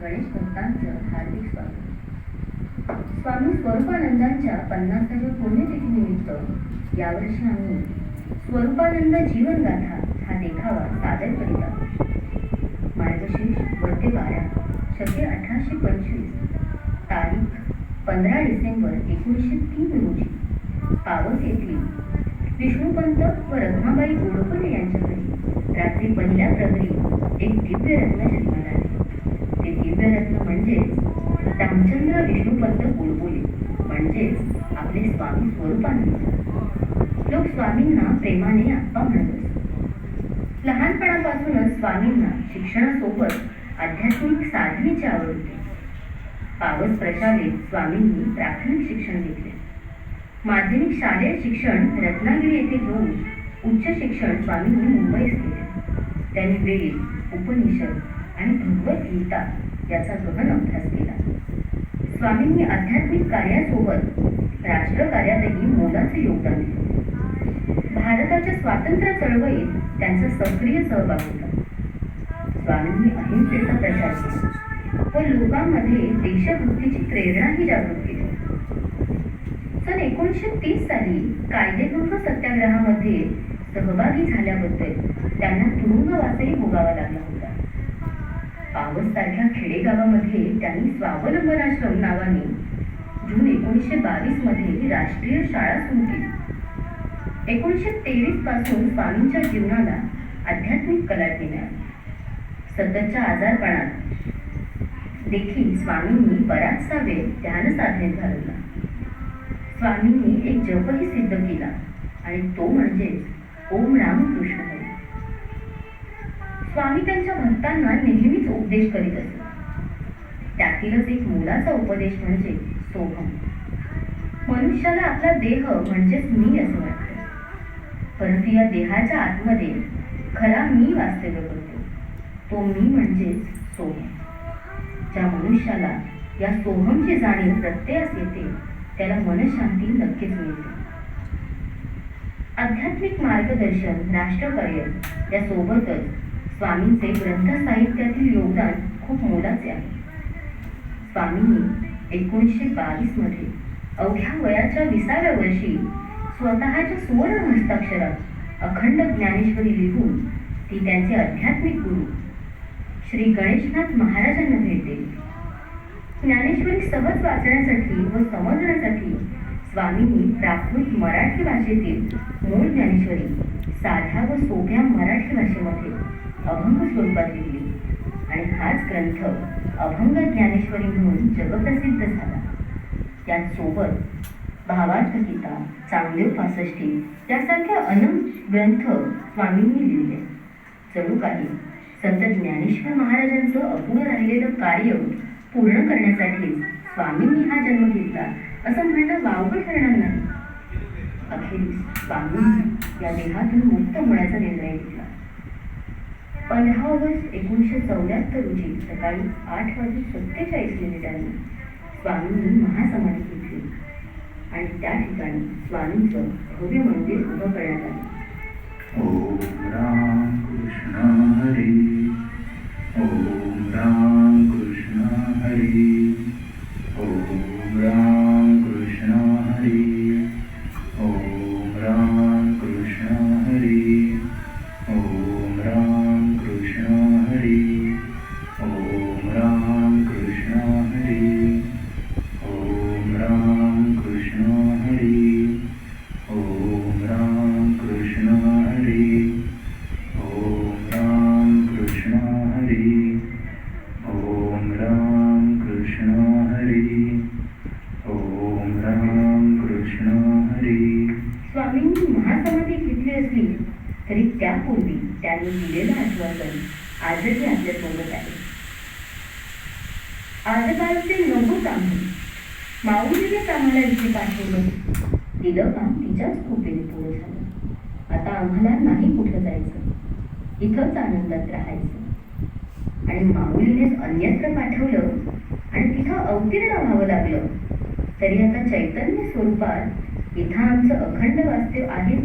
गणेश भक्तांचं हार्दिक स्वागत. स्वामी स्वरूपानंदांच्या पन्नासाव्या पुण्यतिथीनिमित्त यावर्षी आम्ही स्वरूपानंद जीवनगाथा हा देखावा सादर करीत आहोत. मार्गशीर्ष वद्य बारा शके अठराशे पंचवीस तारीख पंधरा डिसेंबर एकोणीसशे तीन रोजी पावस येथील विष्णुपंत व रत्नाबाई गोडपले यांच्या घरी रात्री पहिल्या प्रहरी एक दिव्य रत्न जन्माला आले ते म्हणजेच रामचंद्र विष्णुपंत गोडबोले म्हणजेच आपले स्वामी स्वरूपानंद. लोक स्वामींना प्रेमाने आप्पा म्हणत असत. लहानपणापासूनच स्वामींना शिक्षणासोबत आध्यात्मिक साधनेची आवड होती. पावस प्रशालेत स्वामींनी प्राथमिक शिक्षण घेतले. माध्यमिक शालेय शिक्षण रत्नागिरी येथे घेऊन उच्च शिक्षण स्वामींनी मुंबईत केले. त्यांनी वेद उपनिषद. आणि भगवद्गीता याचा गहन अभ्यास केला. स्वामींनी आध्यात्मिक कार्यासोबत राष्ट्रकार्यातही मोलाचे योगदान दिले. भारताच्या स्वातंत्र्य चळवळीत त्यांचा सक्रिय सहभाग होता. स्वामींनी अहिंसेचा प्रचार केला. व लोकांमध्ये देशभक्तीची प्रेरणाही जागृत केली. सन एकोणीसशे तीस साली कायदेभंग सत्याग्रहामध्ये सहभागी झाल्याबद्दल त्यांना तुरुंगवासही पावससारख्या खेडेगावामध्ये त्यांनी स्वावलंबन आश्रम नावाने जून एकोणीसशे बावीसमध्ये राष्ट्रीय शाळा सुरू केली. एकोणीसशे तेवीसपासून स्वामींच्या जीवनाला आध्यात्मिक कला मिळाली सततच्या आजारपणात देखील स्वामींनी बराचसा वेळ ध्यान साधनेत घालवला. स्वामींनी एक जपही सिद्ध केला आणि तो म्हणजे ओम रामकृष्ण कृष्ण. स्वामी त्यांच्या भक्तांना नेहमीच उपदेश करीत असत. त्यातीलच एक मोलाचा उपदेश म्हणजे सोहम मनुष्याला आपला देह म्हणजेच मी असं वाटतं. परंतु या देहाच्या आतमध्ये खरा मी वास्तव्य करतो. तो मी म्हणजेच सोहम ज्या मनुष्याला या सोहमची जाणीव प्रत्ययास येते त्याला मनशांती नक्कीच मिळते. आध्यात्मिक मार्गदर्शन राष्ट्रकार्य या सोबतच स्वामींचे ग्रंथ साहित्यातील योगदान खूप मोलाचे आहे. स्वामींनी एकोणीसशे बावीसमध्ये अवघ्या वयाच्या विसाव्या वर्षी स्वतःच्या सुवर्ण हस्ताक्षरात अखंड ज्ञानेश्वरी लिहून ती त्यांचे आध्यात्मिक गुरु श्री गणेशनाथ महाराजांना भेटले. ज्ञानेश्वरी सहज वाचण्यासाठी व समजण्यासाठी स्वामींनी प्राकृत मराठी भाषेतील मूळ ज्ञानेश्वरी साध्या व सोप्या मराठी भाषेत अभंग स्वरूपात लिहिले आणि हाच ग्रंथ अभंग ज्ञानेश्वरी म्हणून जगप्रसिद्ध झाला. त्याचसोबत भावार्थ गीता चांगदेव पासष्टी त्यासारख्या अनंत ग्रंथ स्वामींनी लिहिले. जणू काही संत ज्ञानेश्वर महाराजांचं अपूर्ण राहिलेलं कार्य पूर्ण करण्यासाठी स्वामींनी हा जन्म घेतला असं म्हणणं वावगं ठरणार नाही. अखेरीस स्वामींनी या देहातून मुक्त होण्याचा निर्णय घेतला. पंधरा ऑगस्ट एकोणीसशे चौऱ्याहत्तर रोजी सकाळी आठ वाजून सत्तेचाळीस मिनिटांनी स्वामींनी महासमाधी घेतली. आणि त्या ठिकाणी स्वामींचं भव्य मंदिर उभं करण्यात आलं. ॐ राम कृष्ण हरी. ॐ राम कृष्ण हरी. ॐ राम कृष्ण हरी. ॐ राम कृष्ण हरी. ॐ स्वामींनी महासमाधी घेतली असली तरी त्यापूर्वी त्यांनी दिलेलं आश्वासन आजही आपल्यासोबत आहे. आजकालचे नवत आम्ही माऊलीनेच आम्हाला इथे पाठवलं. तिलं काम तिच्याच कृपेने पूर्ण झालं. आता आम्हाला नाही कुठं जायचं. इथंच आनंदात राहायचं. आणि माऊलीनेच अन्यत्र पाठवलं आणि तिथं अवतीर्ण व्हावं लागलं. तरी आता चैतन्य स्वरूपात इथं आमचं अखंड वास्तव आहेच